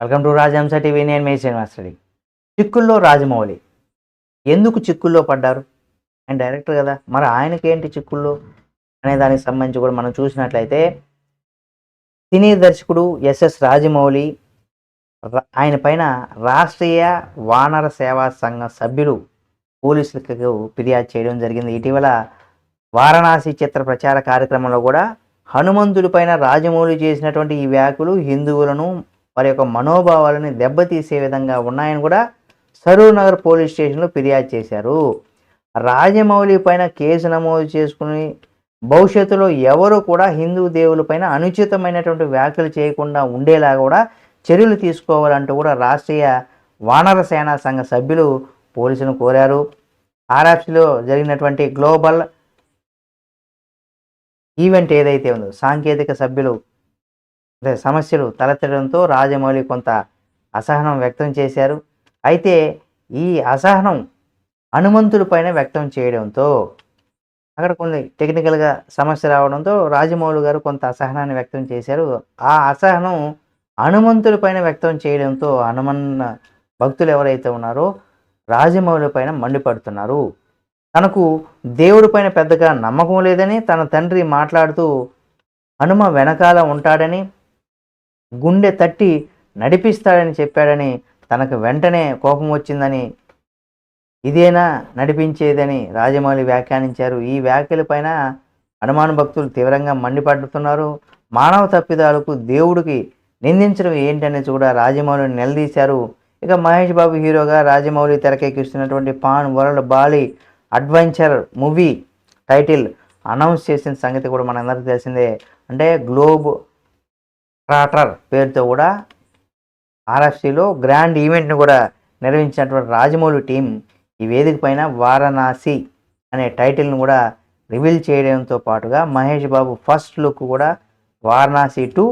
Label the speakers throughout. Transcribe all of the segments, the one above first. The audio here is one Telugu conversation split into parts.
Speaker 1: Welcome to రాజహంస TV. నేను మీ శ్రీనివాసరెడ్డి చిక్కుల్లో రాజమౌళి. ఎందుకు చిక్కుల్లో పడ్డారు? ఆయన డైరెక్టర్ కదా. మరి ఆయనకేంటి చిక్కుల్లో? అనే దానికి సంబంధించి కూడా మనం చూసినట్లయితే సినీ దర్శకుడు ఎస్ఎస్ రాజమౌళి ఆయన పైన రాష్ట్రీయ వానర సేవా సంఘ సభ్యులు పోలీసులకు ఫిర్యాదు చేయడం జరిగింది. ఇటీవల వారణాసి చిత్ర ప్రచార కార్యక్రమంలో కూడా హనుమంతుడిపైన రాజమౌళి చేసినటువంటి ఈ వ్యాఖ్యలు హిందువులను వారి యొక్క మనోభావాలని దెబ్బతీసే విధంగా ఉన్నాయని కూడా సరూర్ నగర్ పోలీస్ స్టేషన్లో ఫిర్యాదు చేశారు. రాజమౌళి పైన కేసు నమోదు చేసుకుని భవిష్యత్తులో ఎవరు కూడా హిందూ దేవులపైన అనుచితమైనటువంటి వ్యాఖ్యలు చేయకుండా ఉండేలా కూడా చర్యలు తీసుకోవాలంటూ కూడా రాష్ట్రీయ వానర సేనా సంఘ సభ్యులు పోలీసులను కోరారు. ఆర్ఎఫ్సిలో జరిగినటువంటి గ్లోబల్ ఈవెంట్ ఏదైతే ఉందో సాంకేతిక సభ్యులు అదే సమస్యలు తలెత్తడంతో రాజమౌళి కొంత అసహనం వ్యక్తం చేశారు. అయితే ఈ అసహనం హనుమంతుడిపైన వ్యక్తం చేయడంతో అక్కడ కొన్ని టెక్నికల్గా సమస్య రావడంతో రాజమౌళి గారు కొంత అసహనాన్ని వ్యక్తం చేశారు. ఆ అసహనం హనుమంతుడిపైన వ్యక్తం చేయడంతో హనుమన్న భక్తులు ఎవరైతే ఉన్నారో రాజమౌళి పైన మండిపడుతున్నారు. తనకు దేవుడి పైన పెద్దగా నమ్మకం లేదని తన తండ్రి మాట్లాడుతూ హనుమ వెనకాల ఉంటాడని గుండె తట్టి నడిపిస్తాడని చెప్పాడని తనకు వెంటనే కోపం వచ్చిందని ఇదేనా నడిపించేదని రాజమౌళి వ్యాఖ్యానించారు. ఈ వ్యాఖ్యలపైన హనుమాన్ భక్తులు తీవ్రంగా మండిపడుతున్నారు. మానవ తప్పిదాలకు దేవుడికి నిందించడం ఏంటనేది కూడా రాజమౌళిని నిలదీశారు. ఇక మహేష్ బాబు హీరోగా రాజమౌళి తెరకెక్కిస్తున్నటువంటి పాన్ వరల్డ్ బాలి అడ్వెంచర్ మూవీ టైటిల్ అనౌన్స్ చేసిన సంగతి కూడా మనందరికీ తెలిసిందే. అంటే గ్లోబ్ ట్రాటర్ పేరుతో కూడా ఆర్ఎఫ్సిలో గ్రాండ్ ఈవెంట్ని కూడా నిర్వహించినటువంటి రాజమౌళి టీం ఈ వేదిక పైన వారణాసి అనే టైటిల్ను కూడా రివీల్ చేయడంతో పాటుగా మహేష్ బాబు ఫస్ట్ లుక్ కూడా వారణాసి టు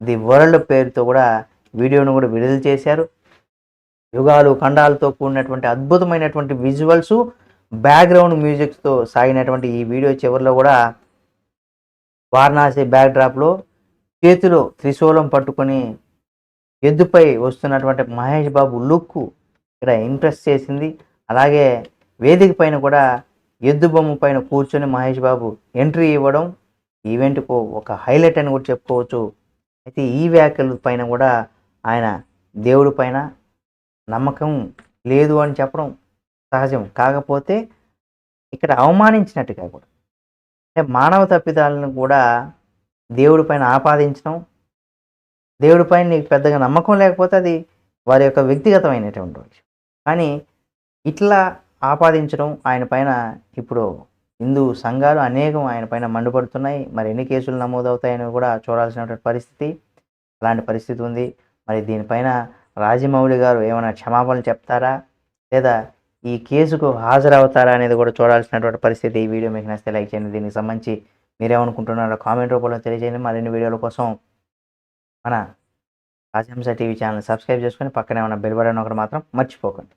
Speaker 1: ది వరల్డ్ పేరుతో కూడా వీడియోను కూడా విడుదల చేశారు. యుగాలు ఖండాలతో కూడినటువంటి అద్భుతమైనటువంటి విజువల్స్ బ్యాక్గ్రౌండ్ మ్యూజిక్తో సాగినటువంటి ఈ వీడియో చివరిలో కూడా వారణాసి బ్యాక్డ్రాప్లో చేతిలో త్రిశూలం పట్టుకొని ఎద్దుపై వస్తున్నటువంటి మహేష్ బాబు లుక్ ఇక్కడ ఇంప్రెస్ చేసింది. అలాగే వేదిక పైన కూడా ఎద్దు బొమ్మ పైన కూర్చొని మహేష్ బాబు ఎంట్రీ ఇవ్వడం ఈవెంట్కు ఒక హైలైట్ అని కూడా చెప్పుకోవచ్చు. అయితే ఈ వ్యాఖ్యల పైన కూడా ఆయన దేవుడి పైన నమ్మకం లేదు అని చెప్పడం సహజం. కాకపోతే ఇక్కడ అవమానించినట్టుగా కూడా అంటే మానవ తప్పిదాలను కూడా దేవుడి పైన ఆపాదించడం దేవుడి పైన నీకు పెద్దగా నమ్మకం లేకపోతే అది వారి యొక్క వ్యక్తిగతమైనటువంటి విషయం కానీ ఇట్లా ఆపాదించడం ఆయన పైన ఇప్పుడు హిందూ సంఘాలు అనేకం ఆయన పైన మండిపడుతున్నాయి. మరి ఎన్ని కేసులు నమోదవుతాయని కూడా చూడాల్సినటువంటి పరిస్థితి అలాంటి పరిస్థితి ఉంది. మరి దీనిపైన రాజమౌళి గారు ఏమైనా క్షమాపణలు చెప్తారా? లేదా ఈ కేసుకు హాజరవుతారా అనేది కూడా చూడాల్సినటువంటి పరిస్థితి ఈ వీడియో మీకు నచ్చితే లైక్ చేయండి. దీనికి సంబంధించి మీరేమనుకుంటున్నారో కామెంట్ రూపంలో తెలియజేయండి. మరిన్ని వీడియోల కోసం మన రాజహంస టీవీ ఛానల్ సబ్స్క్రైబ్ చేసుకొని పక్కనే ఉన్న బెల్ బటన్ ఒకటి మాత్రం మర్చిపోకండి.